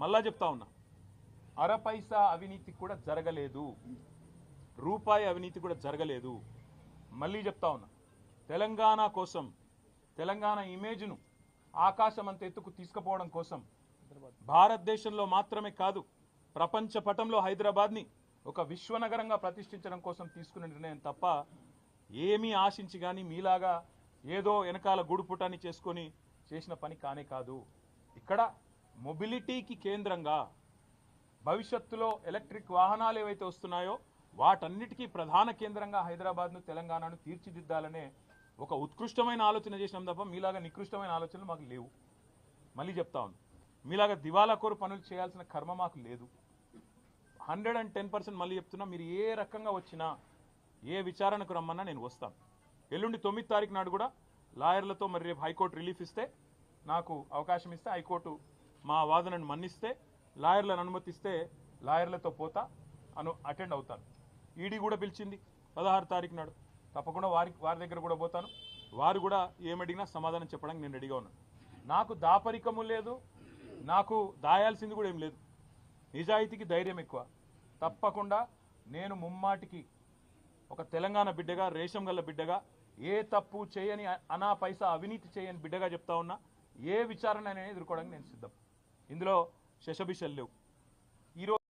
మళ్ళా చెప్తా ఉన్నా. అర పైసా అవినీతి కూడా జరగలేదు. రూపాయి అవినీతి కూడా జరగలేదు. మళ్ళీ చెప్తా ఉన్నా. తెలంగాణ కోసం తెలంగాణ ఇమేజ్ను ఆకాశం అంత ఎత్తుకు తీసుకుపోవడం కోసం భారతదేశంలో మాత్రమే కాదు ప్రపంచ పటంలో హైదరాబాద్ని ఒక విశ్వనగరంగా ప్రతిష్ఠించడం కోసం తీసుకున్న నిర్ణయం తప్ప ఏమీ ఆశించి కానీ మీలాగా ఏదో వెనకాల గుడుపుటాన్ని చేసుకొని చేసిన పని కానే కాదు. ఇక్కడ మొబిలిటీకి కేంద్రంగా భవిష్యత్తులో ఎలక్ట్రిక్ వాహనాలు ఏవైతే వస్తున్నాయో వాటన్నిటికీ ప్రధాన కేంద్రంగా హైదరాబాద్ను తెలంగాణను తీర్చిదిద్దాలనే ఒక ఉత్కృష్టమైన ఆలోచన చేసినాం తప్ప మీలాగా నికృష్టమైన ఆలోచనలు మాకు లేవు. మళ్ళీ చెప్తా ఉంది మీలాగా దివాలా కోరు పనులు చేయాల్సిన కర్మ మాకు లేదు. హండ్రెడ్ అండ్ టెన్ పర్సెంట్ మళ్ళీ చెప్తున్నా మీరు ఏ రకంగా వచ్చినా ఏ విచారణకు రమ్మన్నా నేను వస్తాను. ఎల్లుండి తొమ్మిది తారీఖు నాడు కూడా లాయర్లతో మరి రేపు హైకోర్టు రిలీఫ్ ఇస్తే నాకు అవకాశం ఇస్తే హైకోర్టు మా వాదనను మన్నిస్తే లాయర్లను అనుమతిస్తే లాయర్లతో పోతా అను అటెండ్ అవుతాను. ఈడీ కూడా పిలిచింది పదహారు తారీఖు నాడు. తప్పకుండా వారి వారి దగ్గర కూడా పోతాను. వారు కూడా ఏమడిగినా సమాధానం చెప్పడానికి నేను రెడీగా ఉన్నాను. నాకు దాపరికము లేదు నాకు దాయాల్సింది కూడా ఏం లేదు. నిజాయితీకి ధైర్యం ఎక్కువ. తప్పకుండా నేను ముమ్మాటికి ఒక తెలంగాణ బిడ్డగా రేషం గల్ల బిడ్డగా ఏ తప్పు చేయని అనా పైసా అవినీతి చేయని బిడ్డగా చెప్తా ఉన్నా ఏ విచారణ అనేది ఎదుర్కోవడానికి నేను సిద్ధం. ఇందులో శశబిషలు లేవు.